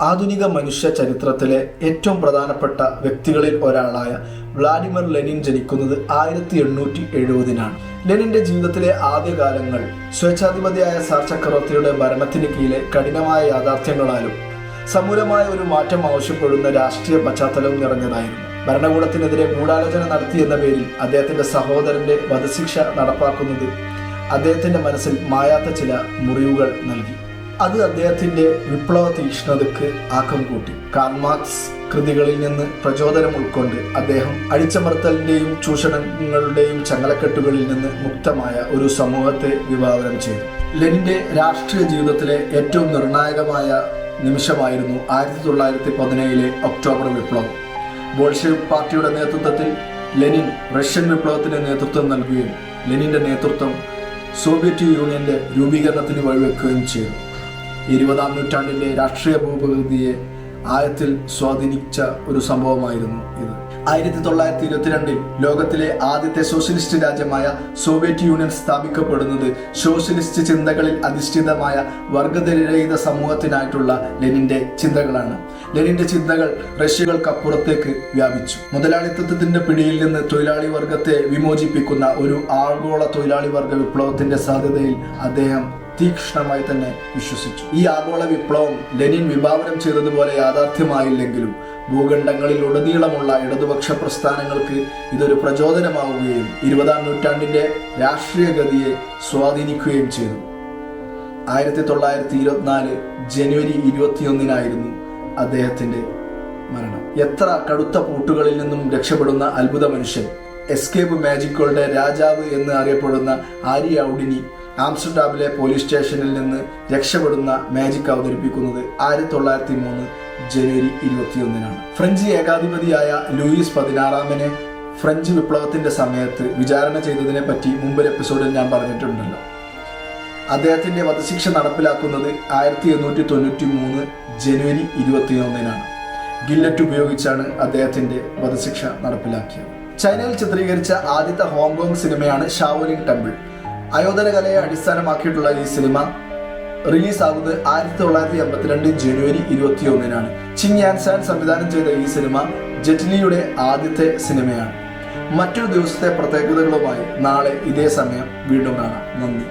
ആധുനിക മനുഷ്യ ചരിത്രത്തിലെ ഏറ്റവും പ്രധാനപ്പെട്ട വ്യക്തികളിൽ ഒരാളായ വ്ളാഡിമിർ ലെനിൻ ജനിക്കുന്നത് ആയിരത്തി എണ്ണൂറ്റി എഴുപതിനാണ്. ലെനിന്റെ ജീവിതത്തിലെ ആദ്യകാലങ്ങൾ സ്വേച്ഛാധിപതിയായ സാർ ചക്രവർത്തിയുടെ ഭരണത്തിന് കീഴിലെ കഠിനമായ യാഥാർത്ഥ്യങ്ങളാലും സമൂലമായ ഒരു മാറ്റം ആവശ്യപ്പെടുന്ന രാഷ്ട്രീയ പശ്ചാത്തലവും നിറഞ്ഞതായിരുന്നു. ഭരണകൂടത്തിനെതിരെ ഗൂഢാലോചന നടത്തിയെന്ന പേരിൽ അദ്ദേഹത്തിന്റെ സഹോദരന്റെ വധശിക്ഷ നടപ്പാക്കുന്നത് അദ്ദേഹത്തിന്റെ മനസ്സിൽ മായാത്ത ചില മുറിവുകൾ നൽകി. അത് അദ്ദേഹത്തിന്റെ വിപ്ലവ തീക്ഷ്ണതയ്ക്ക് ആക്കം കൂട്ടി. കാർമാർക്സ് കൃതികളിൽ നിന്ന് പ്രചോദനം ഉൾക്കൊണ്ട് അദ്ദേഹം അടിച്ചമർത്തലിന്റെയും ചൂഷണങ്ങളുടെയും ചങ്ങലക്കെട്ടുകളിൽ നിന്ന് മുക്തമായ ഒരു സമൂഹത്തെ വിഭാവനം ചെയ്തു. ലെനിന്റെ രാഷ്ട്രീയ ജീവിതത്തിലെ ഏറ്റവും നിർണായകമായ നിമിഷമായിരുന്നു ആയിരത്തി തൊള്ളായിരത്തി പതിനേഴിലെ ഒക്ടോബർ വിപ്ലവം. ബോൾഷെവിക് പാർട്ടിയുടെ നേതൃത്വത്തിൽ ലെനിൻ റഷ്യൻ വിപ്ലവത്തിന് നേതൃത്വം നൽകുകയും ലെനിന്റെ നേതൃത്വം സോവിയറ്റ് യൂണിയന്റെ രൂപീകരണത്തിന് വഴിവെക്കുകയും ചെയ്തു. ഇരുപതാം നൂറ്റാണ്ടിന്റെ രാഷ്ട്രീയ ഭൂപ്രകൃതിയെ ആയത്തിൽ സ്വാധീനിച്ച ഒരു സംഭവമായിരുന്നു ഇത്. ആയിരത്തി തൊള്ളായിരത്തി ഇരുപത്തിരണ്ടിൽ ലോകത്തിലെ ആദ്യത്തെ സോഷ്യലിസ്റ്റ് രാജ്യമായ സോവിയറ്റ് യൂണിയൻ സ്ഥാപിക്കപ്പെടുന്നത് സോഷ്യലിസ്റ്റ് ചിന്തകളിൽ അധിഷ്ഠിതമായ വർഗതരഹിത സമൂഹത്തിനായിട്ടുള്ള ലെനിന്റെ ചിന്തകളാണ്. ലെനിന്റെ ചിന്തകൾ റഷ്യകൾക്കപ്പുറത്തേക്ക് വ്യാപിച്ചു. മുതലാളിത്തത്തിന്റെ പിടിയിൽ നിന്ന് തൊഴിലാളി വർഗത്തെ വിമോചിപ്പിക്കുന്ന ഒരു ആഗോള തൊഴിലാളി വർഗ വിപ്ലവത്തിന്റെ സാധ്യതയിൽ അദ്ദേഹം തീക്ഷ്ണമായി തന്നെ വിശ്വസിച്ചു. ഈ ആഗോള വിപ്ലവം ലെനിൻ വിഭാവനം ചെയ്തതുപോലെ യാഥാർത്ഥ്യമായില്ലെങ്കിലും ഭൂഖണ്ഡങ്ങളിൽ ഉടനീളമുള്ള ഇടതുപക്ഷ പ്രസ്ഥാനങ്ങൾക്ക് ഇതൊരു പ്രചോദനമാവുകയും ഇരുപതാം നൂറ്റാണ്ടിന്റെ രാഷ്ട്രീയ ഗതിയെ സ്വാധീനിക്കുകയും ചെയ്തു. ആയിരത്തി തൊള്ളായിരത്തി ഇരുപത്തിനാല് ജനുവരി ഇരുപത്തിയൊന്നിനായിരുന്നു അദ്ദേഹത്തിന്റെ മരണം. എത്ര കടുത്ത പൂട്ടുകളിൽ നിന്നും രക്ഷപ്പെടുന്ന അത്ഭുത മനുഷ്യൻ. എസ്കേപ്പ് മാജിക്കുകളുടെ രാജാവ് എന്ന് അറിയപ്പെടുന്ന ആര്യ ഔഡിനി ആംസ്റ്റർഡാമിലെ പോലീസ് സ്റ്റേഷനിൽ നിന്ന് രക്ഷപ്പെടുന്ന മാജിക് അവതരിപ്പിക്കുന്നത് ആയിരത്തി തൊള്ളായിരത്തി മൂന്ന് ജനുവരി ഇരുപത്തിയൊന്നിനാണ്. ഫ്രഞ്ച് ഏകാധിപതിയായ ലൂയിസ് പതിനാറാമനെ ഫ്രഞ്ച് വിപ്ലവത്തിന്റെ സമയത്ത് വിചാരണ ചെയ്തതിനെ പറ്റി മുമ്പൊരു എപ്പിസോഡിൽ ഞാൻ പറഞ്ഞിട്ടുണ്ടല്ലോ. അദ്ദേഹത്തിന്റെ വധശിക്ഷ നടപ്പിലാക്കുന്നത് ആയിരത്തി എണ്ണൂറ്റി തൊണ്ണൂറ്റി മൂന്ന് ജനുവരി ഇരുപത്തിയൊന്നിനാണ്. ഗില്ലറ്റ് ഉപയോഗിച്ചാണ് അദ്ദേഹത്തിന്റെ വധശിക്ഷ നടപ്പിലാക്കിയത്. ചൈനയിൽ ചിത്രീകരിച്ച ആദ്യത്തെ ഹോങ്കോങ് സിനിമയാണ് ഷാവോലിംഗ് ടെമ്പിൾ. അയോധന കലയെ അടിസ്ഥാനമാക്കിയിട്ടുള്ള ഈ സിനിമ റിലീസാകുന്നത് ആയിരത്തി തൊള്ളായിരത്തി എൺപത്തിരണ്ട് ജനുവരി ഇരുപത്തി ഒന്നിനാണ് ചിങ് യാൻസാൻ സംവിധാനം ചെയ്ത ഈ സിനിമ ജെറ്റ്ലിയുടെ ആദ്യത്തെ സിനിമയാണ്. മറ്റൊരു ദിവസത്തെ പ്രത്യേകതകളുമായി നാളെ ഇതേ സമയം വീണ്ടും കാണാം. നന്ദി.